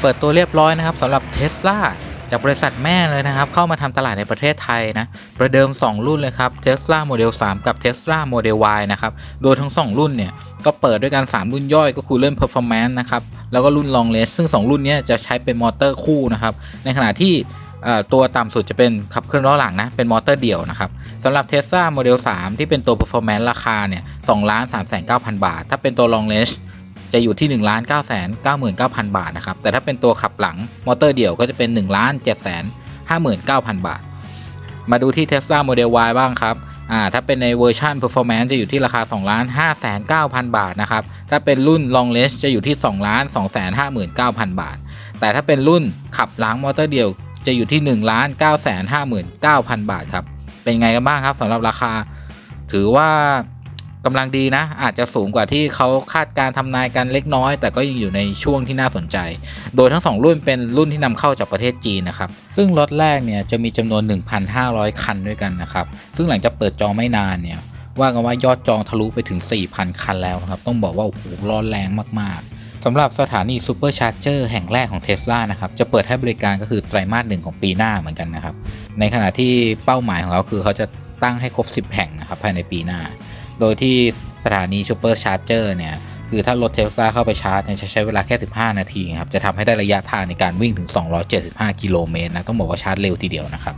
เปิดตัวเรียบร้อยนะครับสำหรับ Tesla จากบริษัทแม่เลยนะครับ เข้ามาทำตลาดในประเทศไทยนะ ประเดิม 2 รุ่นเลยครับ Tesla Model 3 กับ Tesla Model Y นะครับ โดยทั้ง 2 รุ่นเนี่ย ก็เปิดด้วยกัน 3 รุ่นย่อยก็คือเรื่อง performance นะครับ แล้วก็รุ่น long range ซึ่ง 2 รุ่นนี้จะใช้เป็นมอเตอร์คู่นะครับ ในขณะที่ตัวต่ำสุดจะเป็นขับเคลื่อนล้อหลังนะ เป็นมอเตอร์เดี่ยวนะครับสำหรับ Tesla Model 3 ที่เป็นตัว performance ราคาเนี่ย2ล้าน3 9 0 0 0 บาท ถ้าเป็นตัว long range จะอยู่ที่ 1 9 9 9 9 0 0 0 บาทนะครับ แต่ถ้าเป็นตัวขับหลังมอเตอร์เดี่ยวก็จะเป็น 1 7 5 9 0 0 0 บาท มาดูที่ Tesla Model Y บ้างครับอ่าถ้าเป็นในเวอร์ชัน Performance จะอยู่ที่ราคา 2 5 9 0 0 0 บาทนะครับ ถ้าเป็นรุ่น Long Range จะอยู่ที่ 2 2 5 9 0 0 0 บาท แต่ถ้าเป็นรุ่นขับหลังมอเตอร์เดี่ยวจะอยู่ที่ 1 9 5 5 9 0 0 0 บาทครับ เป็นไงกันบ้างครับสำหรับราคา ถือว่า กำลังดีนะ อาจจะสูงกว่าที่เขาคาดการทำนายกันเล็กน้อย แต่ก็ยังอยู่ในช่วงที่น่าสนใจ โดยทั้ง 2 รุ่นเป็นรุ่นที่นำเข้าจากประเทศจีนนะครับ ซึ่งรถแรกเนี่ยจะมีจำนวน 1,500 คันด้วยกันนะครับ ซึ่งหลังจากเปิดจองไม่นานเนี่ยว่ากันว่ายอดจองทะลุไปถึง 4,000 คันแล้วครับ ต้องบอกว่า โอ้โหร้อนแรงมากๆสำหรับสถานีซูเปอร์ชาร์เจอร์แห่งแรกของ Tesla นะครับ จะเปิดให้บริการก็คือไตรมาสหนึ่งของปีหน้าเหมือนกันนะครับ ในขณะที่เป้าหมายของเขาคือเขาจะตั้งให้ครบ 10 แห่งนะครับภายในปีหน้า โดยที่สถานีซูเปอร์ชาร์เจอร์เนี่ย คือถ้ารถเทสลาเข้าไปชาร์จเนี่ยจะใช้เวลาแค่ 15 นาทีครับ จะทำให้ได้ระยะทางในการวิ่งถึง 275 กิโลเมตรนะ ต้องบอกว่าชาร์จเร็วทีเดียวนะครับ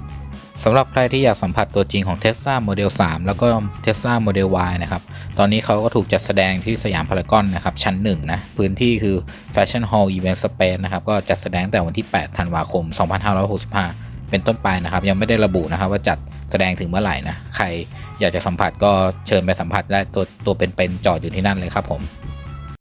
สำหรับใครที่อยากสัมผัสตัวจริงของ Tesla Model 3 แล้วก็ Tesla Model Y นะครับ ตอนนี้เขาก็ถูกจัดแสดงที่สยามพารากอนนะครับ ชั้น1นะ พื้นที่คือ Fashion Hall Event Space นะครับ ก็จัดแสดงแต่วันที่ 8 ธันวาคม 2565 เป็นต้นไปนะครับ ยังไม่ได้ระบุนะครับว่าจัด แสดงถึงเมื่อไหร่นะ ใครอยากจะสัมผัสก็เชิญไปสัมผัสได้ตัวตัวเป็นๆจอดอยู่ที่นั่นเลยครับผม